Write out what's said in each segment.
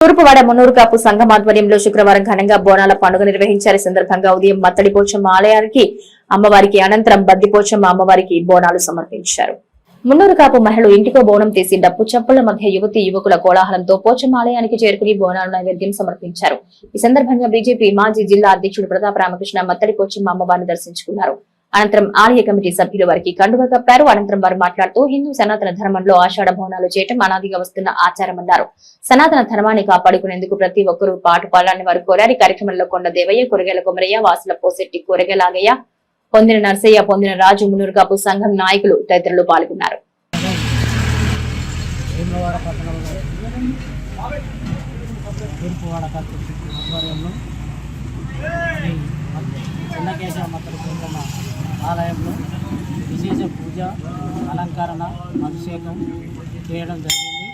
తూర్పువాడ మున్నూరు కాపు సంఘం ఆధ్వర్యంలో శుక్రవారం ఘనంగా బోనాల పండుగ నిర్వహించారు. సందర్భంగా ఉదయం మత్తడి పోచమ్మ ఆలయానికి అమ్మవారికి అనంతరం బద్దిపోచమ్మ అమ్మవారికి బోనాలు సమర్పించారు. మున్నూరు కాపు మహిళలు ఇంటికో బోనం తీసి డప్పు చప్పుల మధ్య యువతి యువకుల కోలాహలంతో పోచమ్మ ఆలయానికి చేరుకుని బోనాలు నైవేద్యం సమర్పించారు. ఈ సందర్భంగా బీజేపీ మాజీ జిల్లా అధ్యక్షుడు ప్రతాప్ రామకృష్ణ మత్తడి పోచమ్మ అమ్మవారిని దర్శించుకున్నారు. అనంతరం ఆలయ కమిటీ సభ్యులు వారికి కండువ కప్పారు. అనంతరం వారు మాట్లాడుతూ హిందూ సనాతన ధర్మంలో ఆషాఢ భవనాలు చేయటం అనాదిగా వస్తున్న ఆచారమన్నారు. సనాతన ధర్మాన్ని కాపాడుకునేందుకు ప్రతి ఒక్కరూ పాటుపాలని వారు కోరారు. కార్యక్రమంలో కొండ దేవయ్య కూరగాయల కొమరయ్య వాసుల పోసెట్టి కూరగాయలాగయ్య పొందిన నర్సయ్య పొందిన రాజు మునురుకాపు సంఘం నాయకులు తదితరులు పాల్గొన్నారు. చిన్న పట్టణంలో తూర్పువాడ ఆలయంలో విశేష పూజ అలంకరణ అభిషేకం చేయడం జరిగింది.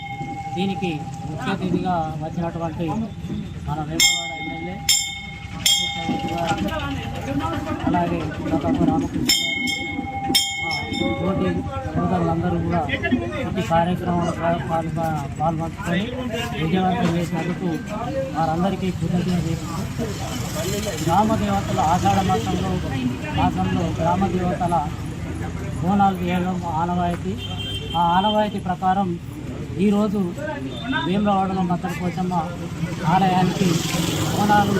దీనికి ముఖ్య అతిథిగా వచ్చినటువంటి మన వేమవాడ ఎమ్మెల్యే అలాగే రామకృష్ణ గారు ఆ, సోదరులందరూ కూడా ప్రతి కార్యక్రమంలో పాల్గొ పాల్పంచుకొని విజయవంతం చేసినందుకు వారందరికీ కృతజ్ఞత చేస్తూ గ్రామ దేవతల ఆషాఢ మాసంలో మాసంలో గ్రామ దేవతల బోనాలు చేయడం ఆనవాయితీ. ఆ ఆనవాయితీ ప్రకారం ఈరోజు వేములవాడలో మత్తడి పోచమ్మ ఆలయానికి బోనాలు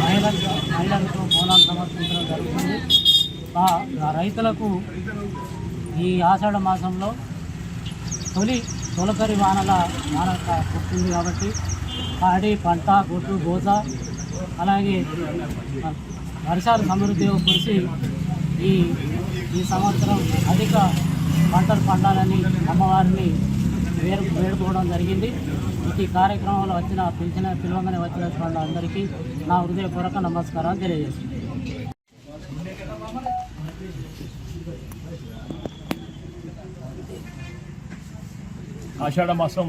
మహిళలకు మహిళలకు బోనాలు సమర్పించడం జరుగుతుంది. ఆ రైతులకు ఈ ఆషాఢ మాసంలో తొలి తొలకరి వానల వాన పుట్టింది కాబట్టి పాడి పంట గొడ్డు గోస అలాగే వర్షాలు సమృద్ధిగా కురిసి ఈ ఈ సంవత్సరం అధిక పంటలు పండాలని అమ్మవారిని వేరు వేడుకోవడం జరిగింది. ఈ కార్యక్రమంలో వచ్చిన పిలిచిన పిలవగానే వచ్చిన అందరికీ నా హృదయపూర్వక నమస్కారాలు తెలియజేస్తున్నాను. ఆషాఢ మాసం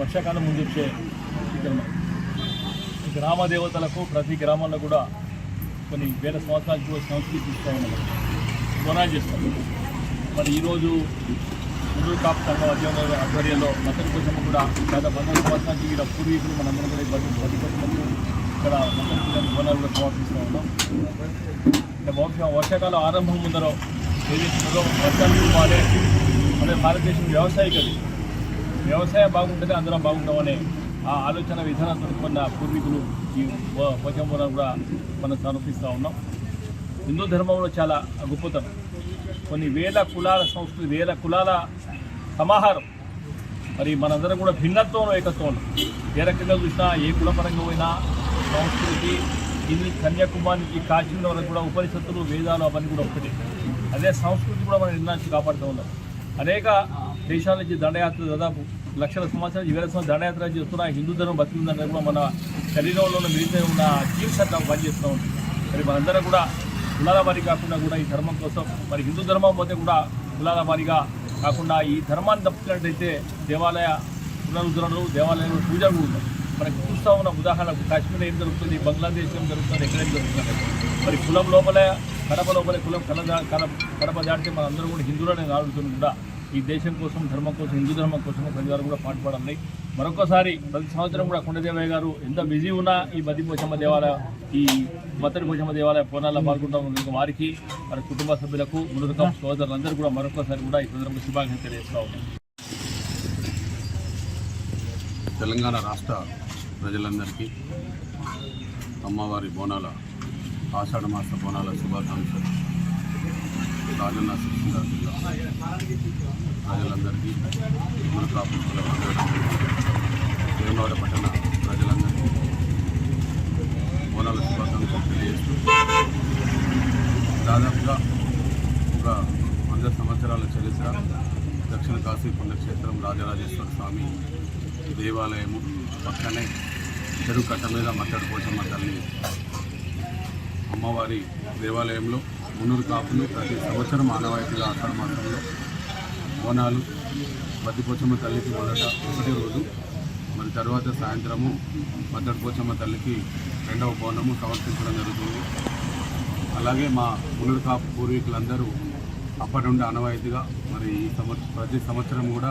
వర్షాకాలం ముందు వచ్చే ఈ గ్రామ దేవతలకు ప్రతి గ్రామంలో కూడా కొన్ని వేల సంవత్సరాలకు కూడా సంస్కృతి ఇస్తూ ఉన్నారు చేస్తాం. మరి ఈరోజు ముందు కాపు సంఘం అధ్యయనంలో ఆధ్వర్యంలో మతం కోసం కూడా గత పంతొమ్మిది సంవత్సరానికి ఇక్కడ పూర్వీకులు మనందరం కూడా ఈ బతి ఇక్కడ మతం పూజలు బోనాలు కూడా సమర్పిస్తూ ఉన్నాం. బహుశా వర్షాకాలం ఆరంభం ముందర ఏదైతే వర్షాలు ఇవ్వాలి మన భారతదేశం వ్యవసాయకది వ్యవసాయం బాగుంటుంది అందరం బాగుంటామనే ఆ ఆలోచన విధానంతో కొన్న పూర్వీకులు ఈ పోచంబోనం కూడా మనం సమర్పిస్తూ ఉన్నాం. హిందూ ధర్మంలో చాలా గొప్పతనం కొన్ని వేల కులాల సంస్కృతి వేల కులాల సమాహారం. మరి మనందరం కూడా భిన్నత్వంలో ఏకత్వం ఏ రకంగా చూసినా ఏ కులపరంగా పోయినా సంస్కృతి ఇది కన్యాకుమారి నుంచి కాశ్మీర్ వరకు కూడా ఉపనిషత్తులు వేదాలు అవన్నీ కూడా ఒకటి అదే సంస్కృతి కూడా మనం నిర్ణయించి కాపాడుతూ ఉన్నాం. అనేక దేశాల నుంచి దండయాత్ర దాదాపు లక్షల సంవత్సరాలు వేల సంవత్సరాలు దండయాత్ర చేస్తున్న హిందూ ధర్మం బతుకుందని కూడా మన శరీరంలో ఉన్న మిగతా ఉన్న జీన్స్ అట్లా పనిచేస్తూ ఉంది. మరి మనందరం కూడా కులాల వారి కాకుండా కూడా ఈ ధర్మం కోసం మరి హిందూ ధర్మం పోతే కూడా కులాల వారిగా కాకుండా ఈ ధర్మాన్ని తప్పినట్టయితే దేవాలయ పునరుద్ధరణలు దేవాలయంలో పూజలు కూడా ఉన్నాయి. మనకు చూస్తూ ఉన్న ఉదాహరణకు కాశ్మీర్ ఏం జరుగుతుంది? బంగ్లాదేశ్ ఏం జరుగుతుంది? ఎక్కడేం జరుగుతుంది? మరి కులం లోపలే కడప లోపలే కులం కలదా కడప కడప దాటితే మనందరం కూడా హిందువులనే ఆడుతుంది కూడా. ఈ దేశం కోసం ధర్మం కోసం హిందూ ధర్మం కోసం ప్రజలు కూడా పాటుపడాలి. మరొకసారి ప్రతి సంవత్సరం కూడా కొండదేవయ్య గారు ఎంత బిజీ ఉన్నా ఈ బది పోచమ్మ దేవాలయ ఈ మత్తడి పోచమ్మ దేవాలయ పోనాల్లో పాల్గొంటాం వారికి వారి కుటుంబ సభ్యులకు మృతకం సోదరులందరూ కూడా మరొకసారి కూడా ఈ సందర్భంగా శుభాకాంక్షలు తెలియజేస్తా తెలంగాణ రాష్ట్ర ప్రజలందరికీ అమ్మవారి బోనాల ఆషాఢ మాస బోనాల శుభాకాంక్షలు. రాజన్న శిక్షణ ప్రజలందరికీ ప్రజలందరికీ మునకాపు వేమవాడ పట్టణ ప్రజలందరికీ బోనాల శుభాకాంక్షలు తెలియజేస్తూ దాదాపుగా ఒక వంద సంవత్సరాల చరిత్ర దక్షిణ కాశీ పుణ్యక్షేత్రం రాజరాజేశ్వర స్వామి దేవాలయము పక్కనే చెరువు కట్ట మీద మట్టడి పోచమ్మ తల్లి అమ్మవారి దేవాలయంలో మున్నూరు కాపులు ప్రతి సంవత్సరం ఆనవాయితీగా ఆషాఢ మాసంలో బోనాలు బద్దిపోచమ్మ తల్లికి మొదట ఒకటి రోజు మరి తర్వాత సాయంత్రము మద్దడి పోచమ్మ తల్లికి రెండవ బోనము సమర్పించడం జరుగుతుంది. అలాగే మా మునుడు కాపు పూర్వీకులందరూ అప్పటి నుండి ఆనవాయితీగా మరి ఈ సంవత్సరం ప్రతి సంవత్సరం కూడా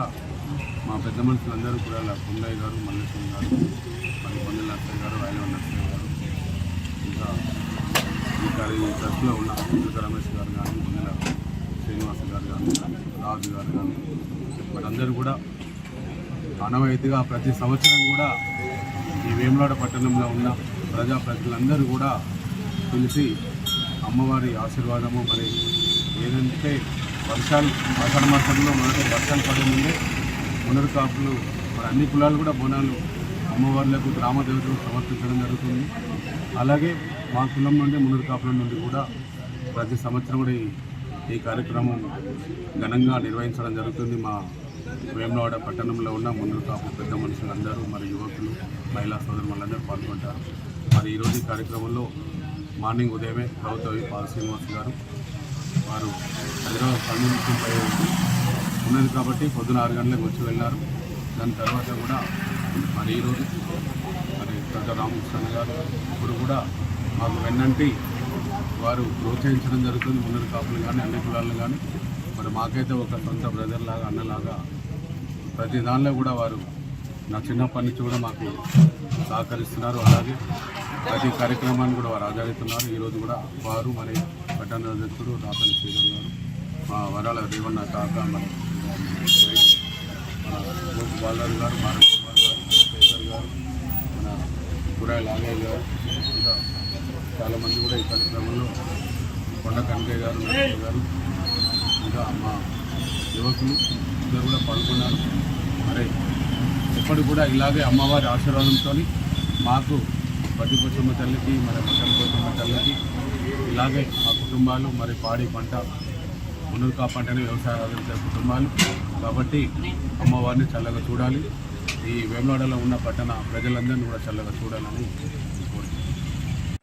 మా పెద్ద మనుషులందరూ కూడా కొండయ్య గారు మల్లేశ్వరం గారు మరి కొండల నర్సయ్య గారు ఐలవ నర్సయ్య గారు ఇంకా ఈ ఈ ట్రస్ట్లో ఉన్న దుర్గ రమేష్ గారు కానీ కొండల శ్రీనివాస గారు కానీ రాజు గారు కానీ వాళ్ళందరూ కూడా ఆనవాయితీగా ప్రతి సంవత్సరం కూడా ఈ వేములాడ పట్టణంలో ఉన్న ప్రజాప్రతినిధులందరూ కూడా పిలిచి అమ్మవారి ఆశీర్వాదము మరి ఏదంటే వర్షాలు ఆషాఢ మాసంలో మొదటి వర్షాలు పడే ముందే మునరు కాపులు మరి అన్ని కులాలు కూడా బోనాలు అమ్మవార్లకు గ్రామ దేవతలకు సమర్పించడం జరుగుతుంది. అలాగే మా కులం నుండి మునరు కాపుల నుండి కూడా ప్రతి సంవత్సరం కూడా ఈ కార్యక్రమం ఘనంగా నిర్వహించడం జరుగుతుంది. మా వేములవాడ పట్టణంలో ఉన్న మునరు కాపు పెద్ద మనుషులందరూ మరి యువకులు మహిళా సోదరులందరూ పాల్గొంటారు. మరి ఈరోజు ఈ కార్యక్రమంలో మార్నింగ్ ఉదయమే ప్రభుత్వ పాల శ్రీనివాస్ గారు వారు హైదరాబాద్ సంబంధించడంపై ఉన్నది కాబట్టి పొద్దున ఆరు గంటలకు వచ్చి వెళ్ళారు. దాని తర్వాత కూడా మరి ఈరోజు మరి పెద్ద రామకృష్ణ గారు ఇప్పుడు కూడా మాకు వెన్నంటి వారు ప్రోత్సహించడం జరుగుతుంది. ఉన్నది కాపులు కానీ అన్ని కులాలను కానీ. మరి మాకైతే ఒక సొంత బ్రదర్ లాగా అన్నలాగా ప్రతి దానిలో కూడా వారు నా చిన్నప్పటి నుంచి కూడా మాకు సహకరిస్తున్నారు. అలాగే ప్రతి కార్యక్రమాన్ని కూడా వారు ఆదరిస్తున్నారు ఈరోజు కూడా వారు మరి పట్టణ అధ్యక్షుడు రాపల్లి శ్రీధర్ గారు మా వరాల రేవణ కాక మరి లోక్ బాలరాజు గారు మారన్ కుమార్ గారు శేఖర్ గారు మన కూరగాయలు లాగయ్య గారు ఇంకా చాలామంది కూడా ఈ కార్యక్రమంలో కొండ కనకయ్య గారు గారు ఇంకా మా యువకులు ఇద్దరు కూడా పాల్గొన్నారు మరి ఎప్పటి కూడా ఇలాగే అమ్మవారి ఆశీర్వాదంతో మాకు పట్టిపోచమ్మ తల్లికి మరి మటన్ పోచమ్మ తల్లికి ఇలాగే మా కుటుంబాలు మరి పాడి పంట మునురు కాపాడని వ్యవసాయ ఆధారిత కుటుంబాలు. కాబట్టి అమ్మవారిని చల్లగా చూడాలి. ఈ వేమలాడలో ఉన్న పట్టణ ప్రజలందరినీ కూడా చల్లగా చూడాలని